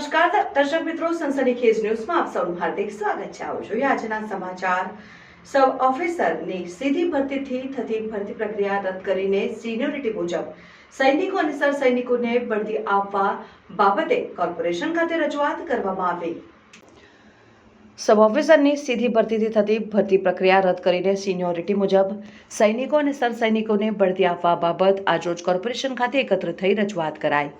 નમસ્કાર, દર્શક મિત્રો ખેજ ન્યૂઝમાં આપ સૌનું હાર્દિક સ્વાગત છે. આવો જોઈએ આજના સમાચાર. સબ ઓફિસરની સીધી ભરતીથી થતી ભરતી પ્રક્રિયા રદ કરીને સિનિયોરિટી મુજબ સૈનિકો અને સર સૈનિકોને બઢતી આપવા બાબતે કોર્પોરેશન ખાતે રજૂઆત કરવામાં આવી. સબ ઓફિસરની સીધી ભરતીથી થતી ભરતી પ્રક્રિયા રદ કરીને સિનિયોરિટી મુજબ સૈનિકો અને સર સૈનિકોને બઢતી આપવા બાબત આજરોજ કોર્પોરેશન ખાતે એકત્ર થઈ રજૂઆત કરાઈ.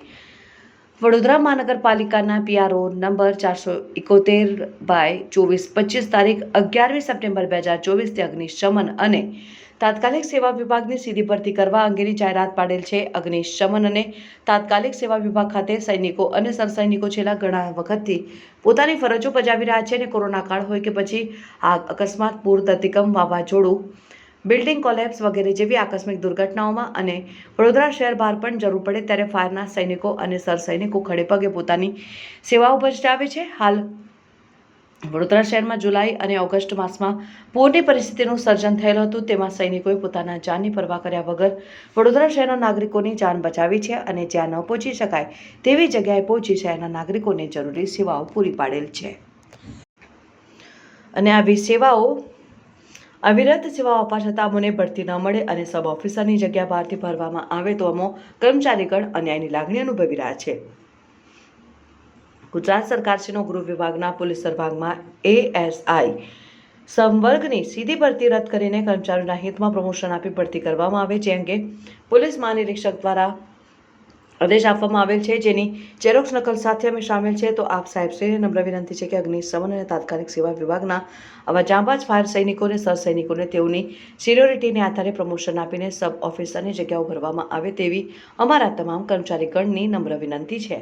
વડોદરા મહાનગરપાલિકાના પીઆરઓ નંબર ચારસો એકોતેર બાય ચોવીસ પચીસ તારીખ અગિયારમી સપ્ટેમ્બર બે હજાર ચોવીસથી અગ્નિશમન અને તાત્કાલિક સેવા વિભાગની સીધી ભરતી કરવા અંગેની જાહેરાત પાડેલ છે. અગ્નિશમન અને તાત્કાલિક સેવા વિભાગ ખાતે સૈનિકો અને સરસૈનિકો છેલ્લા ઘણા વખતથી પોતાની ફરજો બજાવી રહ્યા છે અને કોરોના કાળ હોય કે પછી આગ અકસ્માત પૂર, ધરતીકંપ, વાવાઝોડું બિલ્ડિંગ કોલેપ્સ વગેરે જેવી આકસ્મિક દુર્ઘટનાઓમાં અને વડોદરા શહેર બહાર પણ જરૂર પડે ત્યારે ફાયરના સૈનિકો અને સરસૈનિકો ખડે પગે પોતાની સેવાઓ બજાવે છે. હાલ વડોદરા શહેરમાં જુલાઈ અને ઓગસ્ટ માસમાં પૂરની પરિસ્થિતિનું સર્જન થયેલું હતું. તેમાં સૈનિકોએ પોતાના જાનની પરવા કર્યા વગર વડોદરા શહેરના નાગરિકોની જાન બચાવી છે અને જ્યાં ન પહોંચી શકાય તેવી જગ્યાએ પહોંચી શહેરના નાગરિકોને જરૂરી સેવાઓ પૂરી પાડેલ છે. અને આવી સેવાઓ અવિરત સેવાઓ આપવા છતાં અમોને બઢતી ન મળે અને સબ ઓફિસરની જગ્યા બહારથી ભરવામાં આવે તો અમો કર્મચારીગણ અન્યાયની લાગણી અનુભવી રહ્યા છે. ગુજરાત સરકારશ્રીનો ગૃહ વિભાગના પોલીસ વિભાગમાં એએસઆઈ સંવર્ગની સીધી ભરતી રદ કરીને કર્મચારીઓના હિતમાં પ્રમોશન આપી ભરતી કરવામાં આવે છે. અંગે પોલીસ મહાનિરીક્ષક દ્વારા આદેશ આપવામાં આવેલ છે, જેની ઝેરોક્ષ નકલ સાથે અમે સામેલ છે. તો આપ સાહેબશ્રીને નમ્ર વિનંતી છે કે અગ્નિશમન અને તાત્કાલિક સેવા વિભાગના આવા જાંબાજ ફાયર સૈનિકોને, સર સૈનિકોને તેઓની સિનિયોરિટીને આધારે પ્રમોશન આપીને સબ ઓફિસરની જગ્યાઓ ભરવામાં આવે તેવી અમારા તમામ કર્મચારીગણની નમ્ર વિનંતી છે.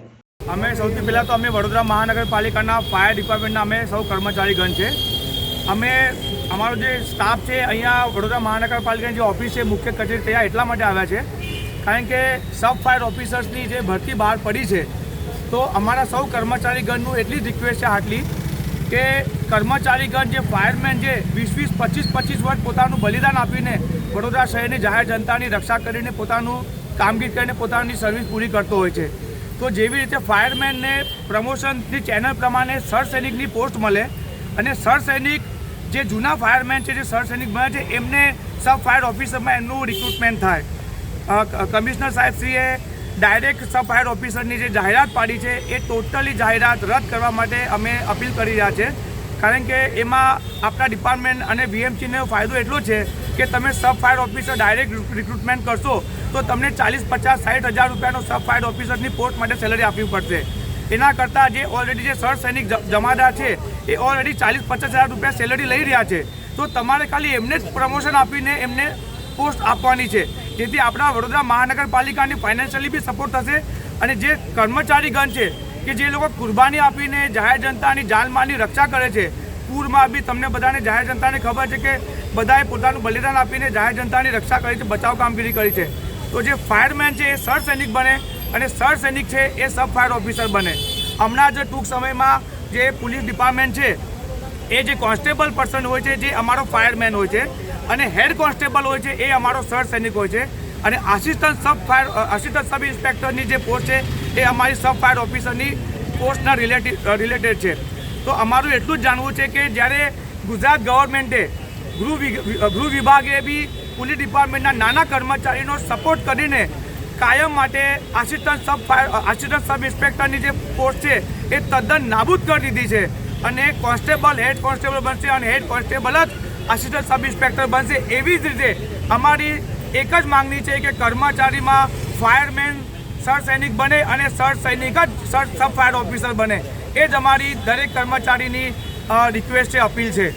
અમે સૌથી પહેલાં તો અમે વડોદરા મહાનગરપાલિકાના ફાયર ડિપાર્ટમેન્ટના અમે સૌ કર્મચારીગણ છે. અમે અમારો જે સ્ટાફ છે, અહીંયા વડોદરા મહાનગરપાલિકાની જે ઓફિસ છે, મુખ્ય કચેરી ત્યાં એટલા માટે આવ્યા છે કારણ કે સબ ફાયર ઓફિસર્સની જે ભરતી બહાર પડી છે, તો અમારા સૌ કર્મચારીગણનું એટલી જ રિક્વેસ્ટ છે આટલી કે કર્મચારીગણ જે ફાયરમેન જે વીસ વીસ પચીસ પચીસ વર્ષ પોતાનું બલિદાન આપીને વડોદરા શહેરની જાહેર જનતાની રક્ષા કરીને પોતાનું કામગીરી કરીને પોતાની સર્વિસ પૂરી કરતો હોય છે. તો જેવી રીતે ફાયરમેનને પ્રમોશનની ચેનલ પ્રમાણે સર સૈનિકની પોસ્ટ મળે અને સર સૈનિક જે જૂના ફાયરમેન છે, જે સર સૈનિક બને છે, એમને સબ ફાયર ઓફિસરમાં એમનું રિક્રુટમેન્ટ થાય. કમિશનર સાહેબશ્રીએ ડાયરેક્ટ સબ ફાયર ઓફિસરની જે જાહેરાત પાડી છે, એ ટોટલી જાહેરાત રદ કરવા માટે અમે અપીલ કરી રહ્યા છે. કારણ કે એમાં આપણા ડિપાર્ટમેન્ટ અને બીએમસીને ફાયદો એટલો છે કે તમે sub fire officer direct recruitment કરશો, તો તમને ચાલીસ, પચાસ સાઠ હજાર રૂપિયાનો સબ ફાયર ઓફિસરની પોસ્ટ માટે સેલરી આપવી પડશે. એના કરતાં જે ઓલરેડી જે સર સૈનિક જમાદાર છે, એ ઓલરેડી ચાલીસ, પચાસ હજાર રૂપિયા સેલરી લઈ રહ્યા છે. તો તમારે ખાલી એમને જ પ્રમોશન આપીને એમને પોસ્ટ આપવાની છે. જેથી આપણા વડોદરા મહાનગરપાલિકાની ફાઇનાન્શિયલી બી સપોર્ટ થશે. અને જે કર્મચારીગણ છે, કે જે લોકો કુરબાની આપીને જાહેર જનતાની જાનમાલની રક્ષા કરે છે, પૂરમાં બી તમને બધાને જાહેર જનતાને ખબર છે કે બધાએ પોતાનું બલિદાન આપીને જાહેર જનતાની રક્ષા કરી છે, બચાવ કામગીરી કરી છે. તો જે ફાયરમેન છે, એ સર સૈનિક બને અને સર સૈનિક છે, એ સબ ફાયર ઓફિસર બને. હમણાં જ ટૂંક સમયમાં જે પોલીસ ડિપાર્ટમેન્ટ છે, એ જે કોન્સ્ટેબલ પર્સન હોય છે, જે અમારો ફાયરમેન હોય છે અને હેડ કોન્સ્ટેબલ હોય છે એ અમારો સર સૈનિક હોય છે. અને assistant sub fire assistant sub ઇન્સ્પેક્ટરની જે પોસ્ટ છે, એ અમારી સબ ફાયર ઓફિસરની પોસ્ટના રિલેટેડ રિલેટેડ છે. તો અમારું એટલું જ જાણવું છે કે જ્યારે ગુજરાત ગવર્મેન્ટે ગૃહ ગૃહ વિભાગે બી પોલીસ ડિપાર્ટમેન્ટના નાના કર્મચારીનો સપોર્ટ કરીને કાયમ માટે assistant sub fire assistant sub ઇન્સ્પેક્ટરની જે પોસ્ટ છે, એ તદ્દન નાબૂદ કરી દીધી છે. અને કોન્સ્ટેબલ હેડ કોન્સ્ટેબલ બનશે અને હેડ કોન્સ્ટેબલ જ આસિસ્ટન્ટ સબ ઇન્સ્પેક્ટર બનશે એવી જ રીતે અમારી એક જ માંગણી છે કે કર્મચારીમાં ફાયરમેન સર સૈનિક બને અને સર સૈનિક જ સર સબ ફાયર ઓફિસર બને. એ જ અમારી દરેક કર્મચારીની રિક્વેસ્ટ છે, અપીલ છે.